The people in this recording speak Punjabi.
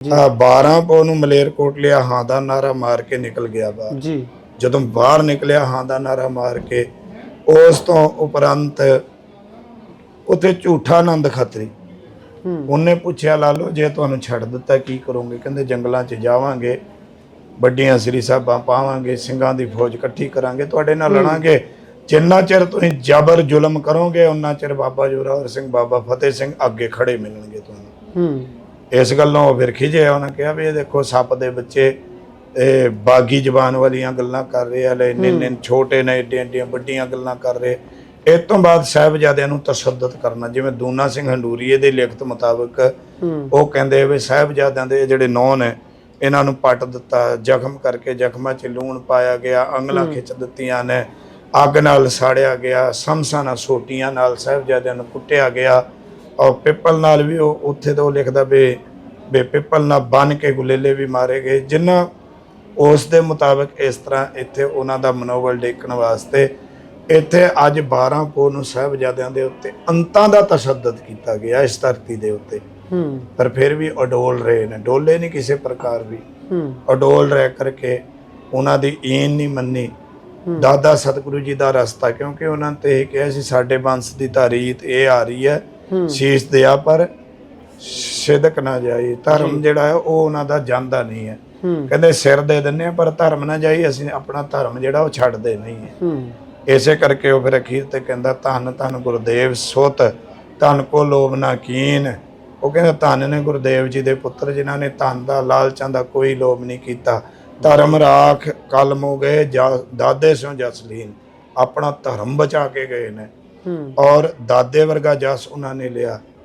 ਆ 12 ਪੋ ਨੂੰ ਮਲੇਰਕੋਟ ਲਿਆ ਹਾਂ ਦਾ ਨਾਰਾ ਮਾਰ ਕੇ ਨਿਕਲ ਗਿਆ ਬਾਹਰ। ਜੀ। ਜਦੋਂ ਬਾਹਰ ਨਿਕਲਿਆ ਹਾਂ ਦਾ ਨਾਰਾ ਮਾਰ ਕੇ ਉਸ ਤੋਂ ਉਪਰੰਤ ਉਥੇ ਝੂਠਾ ਆਨੰਦ ਖੱਤਰੀ। ਉਹਨੇ ਪੁੱਛਿਆ ਲਾਲੋ ਜੇ ਤੁਹਾਨੂੰ ਛੱਡ ਦਿੱਤਾ ਕੀ ਕਰੋਗੇ? ਕਹਿੰਦੇ ਜੰਗਲਾਂ 'ਚ ਜਾਵਾਂਗੇ ਵੱਡੀਆਂ ਸ੍ਰੀ ਸਾਹਿਬਾਂ ਪਾਵਾਂਗੇ ਸਿੰਘਾਂ ਦੀ ਫੌਜ ਇਕੱਠੀ ਕਰਾਂਗੇ ਤੁਹਾਡੇ ਨਾਲ ਲੜਾਂਗੇ। ਜਿੰਨਾ ਚਿਰ ਤੁਸੀਂ ਜ਼ਬਰ ਜ਼ੁਲਮ ਕਰੋਗੇ ਉਨਾ ਚਿਰ ਬਾਬਾ ਜੋਰਾਵਰ ਸਿੰਘ ਬਾਬਾ ਫਤਿਹ ਸਿੰਘ ਅੱਗੇ ਖੜੇ ਮਿਲਣਗੇ ਤੁਹਾਨੂੰ। ਹੂੰ। ਇਸ ਗੱਲੋਂ ਉਹ ਫਿਰ ਖਿਜੇ ਉਹਨਾਂ ਕਿਹਾ ਵੀ ਇਹ ਦੇਖੋ ਸੱਪ ਦੇ ਬੱਚੇ ਇਹ ਬਾਗੀ ਜ਼ਬਾਨ ਵਾਲੀਆਂ ਗੱਲਾਂ ਕਰ ਰਹੇ ਆ ਲੈ ਇੰਨੇ ਇੰਨੇ ਛੋਟੇ ਨੇ ਏਡੀਆਂ ਏਡੀਆਂ ਵੱਡੀਆਂ ਗੱਲਾਂ ਕਰ ਰਹੇ। ਇਸ ਤੋਂ ਬਾਅਦ ਸਾਹਿਬਜ਼ਾਦਿਆਂ ਨੂੰ ਤਸ਼ੱਦਦ ਕਰਨਾ ਜਿਵੇਂ ਦੂਨਾ ਸਿੰਘ ਹੰਡੂਰੀਏ ਦੇ ਲਿਖਤ ਮੁਤਾਬਕ ਉਹ ਕਹਿੰਦੇ ਵੀ ਸਾਹਿਬਜ਼ਾਦਿਆਂ ਦੇ ਜਿਹੜੇ ਨੌ ਨੇ ਇਹਨਾਂ ਨੂੰ ਪੱਟ ਦਿੱਤਾ ਜ਼ਖਮ ਕਰਕੇ ਜ਼ਖਮਾਂ 'ਚ ਲੂਣ ਪਾਇਆ ਗਿਆ ਅੰਗਲਾਂ ਖਿੱਚ ਦਿੱਤੀਆਂ ਨੇ ਅੱਗ ਨਾਲ ਸਾੜਿਆ ਗਿਆ ਸਮਸਾਂ ਨਾਲ ਸੋਟੀਆਂ ਨਾਲ ਸਾਹਿਬਜ਼ਾਦਿਆਂ ਨੂੰ ਕੁੱਟਿਆ ਗਿਆ। ਔਰ ਪਿੱਪਲ ਨਾਲ ਵੀ ਉਹ ਉੱਥੇ ਤੋਂ ਲਿਖਦਾ ਵੀ ਵੀ ਪਿੱਪਲ ਨਾਲ ਬੰਨ ਕੇ ਗੁਲੇਲੇ ਵੀ ਮਾਰੇ ਗਏ ਜਿਨ੍ਹਾਂ ਉਸ ਦੇ ਮੁਤਾਬਕ ਇਸ ਤਰ੍ਹਾਂ ਇੱਥੇ ਉਹਨਾਂ ਦਾ ਮਨੋਬਲ ਡੇਕਣ ਵਾਸਤੇ ਇੱਥੇ ਅੱਜ 12 ਪੋ ਨੂੰ ਸਾਹਿਬਜ਼ਾਦਿਆਂ ਦੇ ਉੱਤੇ ਅੰਤਾਂ ਦਾ ਤਸ਼ੱਦਦ ਕੀਤਾ ਗਿਆ ਇਸ ਧਰਤੀ ਦੇ ਉੱਤੇ। ਹੂੰ। ਪਰ ਫਿਰ ਵੀ ਅਡੋਲ ਰਹੇ ਨੇ ਡੋਲੇ ਨਹੀਂ ਕਿਸੇ ਪ੍ਰਕਾਰ ਵੀ। ਹੂੰ। ਅਡੋਲ ਰਹਿ ਕਰਕੇ ਉਹਨਾਂ ਦੀ ਈਨ ਨਹੀਂ ਮੰਨੀ। ਦਾਦਾ ਸਤਿਗੁਰੂ ਜੀ ਦਾ ਰਸਤਾ ਕਿਉਂਕਿ ਉਹਨਾਂ ਤੇ ਇਹ ਕਿਹਾ ਸੀ ਸਾਡੇ ਬੰਸ ਦੀ ਤਾਰੀਤ ਇਹ ਆ ਰਹੀ ਹੂੰ ਸ਼ੀਸ਼ ਦਿਆ ਪਰ ਸਿਦਕ ਨਾ ਜਾਈ। ਧਰਮ ਜਿਹੜਾ ਹੈ ਉਹ ਉਹਨਾਂ ਦਾ ਜਾਂਦਾ ਨਹੀਂ ਹੈ। ਕਹਿੰਦੇ ਸਿਰ ਦੇ ਦਿੰਨੇ ਆ ਪਰ ਧਰਮ ਨਾ ਜਾਈ ਅਸੀਂ ਆਪਣਾ ਧਰਮ ਜਿਹੜਾ ਉਹ ਛੱਡਦੇ ਨਹੀਂ ਹੈ। ਇਸੇ ਕਰਕੇ ਉਹ ਫਿਰ ਅਖੀਰ ਤੇ ਕਹਿੰਦਾ ਧੰਨ ਧੰਨ ਗੁਰਦੇਵ ਸੁਤ ਧੰਨ ਕੋ ਲੋਭ ਨਾ ਕੀਨ। ਉਹ ਕਹਿੰਦਾ ਧੰਨ ਨੇ ਗੁਰਦੇਵ ਜੀ ਦੇ ਪੁੱਤਰ ਜਿਨ੍ਹਾਂ ਨੇ ਧਨ ਦਾ ਲਾਲਚਾਂ ਦਾ ਕੋਈ ਲੋਭ ਨਹੀਂ ਕੀਤਾ। ਧਰਮ ਰਾਖ ਕਲਮ ਹੋ ਗਏ ਦਾਦੇ ਸੋ ਜਸਲੀਨ। ਆਪਣਾ ਧਰਮ ਬਚਾ ਕੇ ਗਏ ਨੇ। ਔਰ ਦਾਦੇ ਵਰਗਾ ਜਸ ਉਹਨਾਂ ਨੇ ਲਿਆ।